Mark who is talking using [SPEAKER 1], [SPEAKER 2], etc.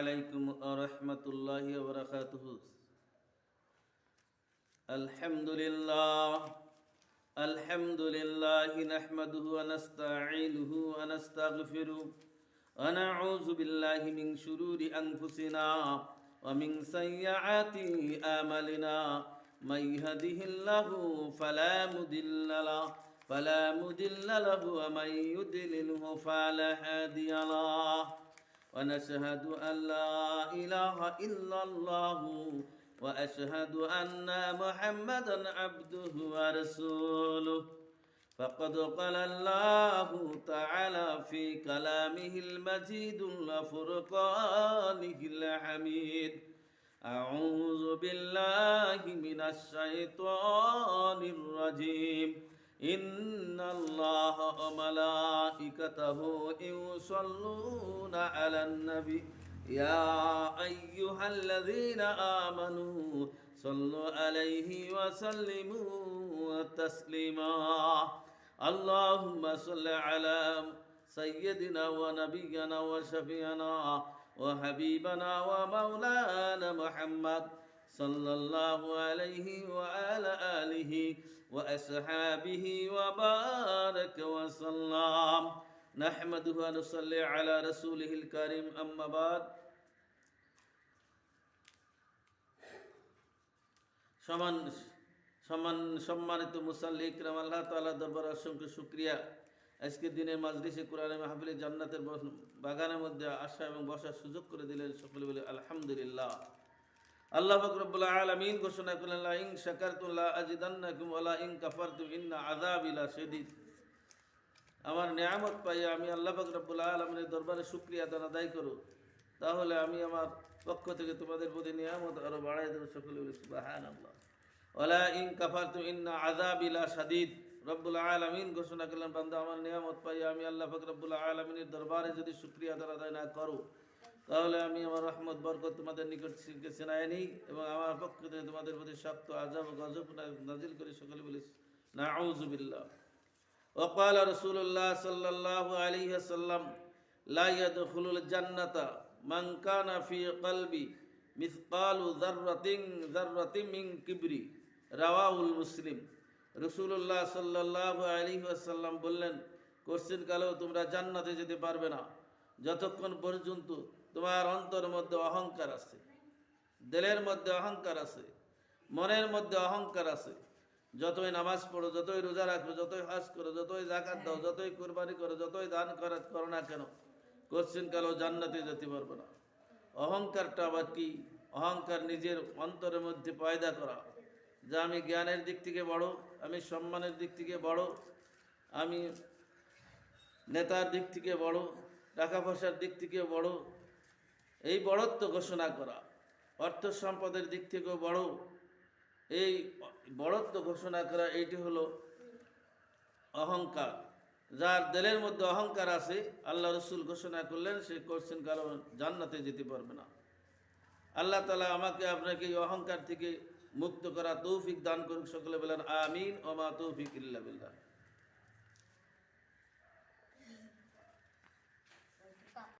[SPEAKER 1] عليكم ورحمة الله وبركاته الحمد لله الحمد لله نحمده ونستعينه ونستغفره ونعوذ بالله من شرور أنفسنا ومن سيئات آمالنا من يهده الله فلا مضل له فلا مضل له ومن يضلله فلا هادي له ونشهد أن لا إله إلا الله وأشهد أن محمدا عبده ورسوله فقد قال الله تعالى في كلامه المجيد وفرقانه الحميد أعوذ بالله من الشيطان الرجيم إن الله وملائكته يصلون على النبي. يا أيها الذين آمنوا صلوا عليه وسلموا تسليما اللهم صل على سيدنا ونبينا وشفينا وحبيبنا ومولانا محمد صلى الله عليه وعلى آله وأصحابه وبارك وسلم نحمده ونصلي على رسوله الكريم أما بعد সমান সম্মান সম্মানিত মুসাল্লি ইকরাম আল্লাহ তাআলা দরবার অসংখ্য শুক্রিয়া আজকে দিনের মাজলিসে কোরআনে মাহফিলে জান্নাতের বস- বাগানের মধ্যে আসা এবং বসার সুযোগ করে দিলেন সকলে বলে আলহামদুলিল্লাহ আল্লাহ ফকরবুল্লাহ আলমিন ঘোষণা করলেন ইন শাকারতুল্লাহ আজিদান্নাকুম ওয়ালা ইন কাফারতুম ইন্না আযাবিলা শাদীদ। আমার নিয়ামত পাইয়া আমি আল্লাহ ফকরবুল্লাহ আলমিনের দরবারে শুক্রিয়া দান আদায় করো। তাহলে আমি আমার পক্ষ থেকে তোমাদের প্রতি নিয়ামত আরও বাড়াই দেবো সকলে বলে সুবাহান আল্লাহ ওলা ইন কাফারতুম ইন্না আযাবিলা শাদীদ। রব্বুল আলামিন ঘোষণা করলেন, বান্দা, আমার নিয়ামত পাইয়া আমি আল্লাহ ফকরবুল্লাহ আলমিনের দরবারে যদি শুক্রিয়া দান আদায় না করো তাহলে আমি আমার রহমত বরকত তোমাদের নিকট থেকে সেনায় নিই এবং আমার পক্ষ থেকে তোমাদের প্রতি শক্ত আজাব ও গজব না- নাজিল করে সকলে বলিস নাউজুবিল্লাহ وقال رسول الله صلى الله عليه وسلم لا يدخل الجنة من كان في قلبي مثقال ذرة ذرة من كبر رواه المسلم রসুল্লাহ সাল্লাহ আলী আসাল্লাম বললেন কোশ্চিন কালেও তোমরা জান্নাতে যেতে পারবে না যতক্ষণ পর্যন্ত তোমার অন্তরের মধ্যে অহংকার আছে, দেলের মধ্যে অহংকার আছে, মনের মধ্যে অহংকার আছে, যতই নামাজ পড়ো, যতই রোজা রাখো, যতই হাজ করো, যতই জাকাত দাও, যতই কোরবানি করো, যতই দান করা না কেন, কোশ্চিন কালেও জান্নাতে যেতে পারবে না। অহংকারটা আবার কি? অহংকার নিজের অন্তরের মধ্যে পয়দা করা। যে আমি জ্ঞানের দিক থেকে বড়, আমি সম্মানের দিক থেকে বড়, আমি নেতার দিক থেকে বড় টাকা পয়সার দিক থেকে বড়। এই বড়ত্ব ঘোষণা করা, অর্থ সম্পদের দিক থেকেও বড়। এই বড়ত্ব ঘোষণা করা, এইটি হলো অহংকার। যার দেলের মধ্যে অহংকার আছে, আল্লাহ রসুল ঘোষণা করলেন, সে করছেন কারণ জান্নাতে যেতে পারবে না। আল্লাহ তালা আমাকে আপনাকে এই অহংকার থেকে মুক্ত করা তৌফিক দান করুক। সকলে বলেন, আমিন, ওমা তৌফিক ইল্লা বিল্লাহ।